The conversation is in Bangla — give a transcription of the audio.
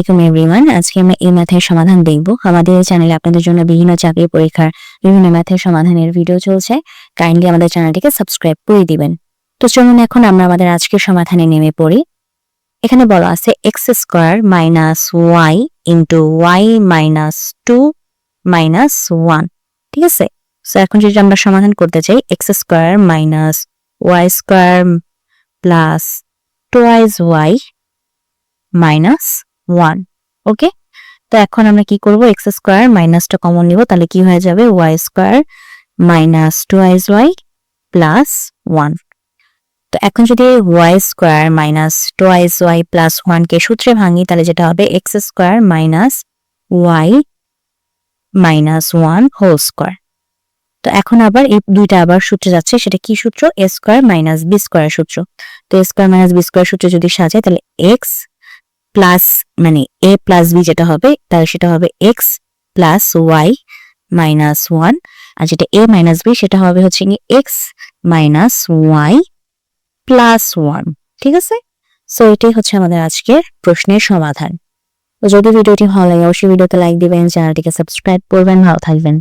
আলাইকুম এভরিওয়ান আজকে আমরা এই ম্যাথের সমাধান দেখব। আমাদের এই চ্যানেলে আপনাদের জন্য বিভিন্ন চাকরি পরীক্ষার বিভিন্ন ম্যাথের সমাধানের ভিডিও চলছে। কাইন্ডলি আমাদের চ্যানেলটিকে সাবস্ক্রাইব করে দিবেন। তো চলুন এখন আমরা আমাদের আজকের সমাধানে নেমে পড়ি। এখানে বলা আছে x square minus y into y minus two minus one ঠিক আছে? সো এখন যদি আমরা সমাধান করতে চাই x square minus y square plus twice y minus one okay তো এখন আমরা কি করব? এক্স স্কোয়ার মাইনাসটা কমন নিব। তাহলে কি হয়ে যাবে? Y square minus twice y plus one তো এখন যদি y square minus twice y plus ওয়ানকে সূত্রে ভাঙি, তাহলে যেটা হবে? X square minus y minus one whole square তো এখন আবার এই দুইটা আবার সূত্রে যাচ্ছে, সেটা কি সূত্র? A square minus b square সূত্র। তো a square minus b square সূত্র যদি সাজায় তাহলে এক্স প্লাস মানে এ প্লাস বি যেটা হবে, তাহলে সেটা হবে x plus y minus one আর যেটা এ মাইনাস বি সেটা হবে হচ্ছে কি x minus y plus one ঠিক আছে? সো এটাই হচ্ছে আমাদের আজকের প্রশ্নের সমাধান। যদি ভিডিওটি ভালো লাগে, অবশ্যই ভিডিওতে লাইক দিবেন, চ্যানেলটিকে সাবস্ক্রাইব করবেন, ভালো থাকবেন।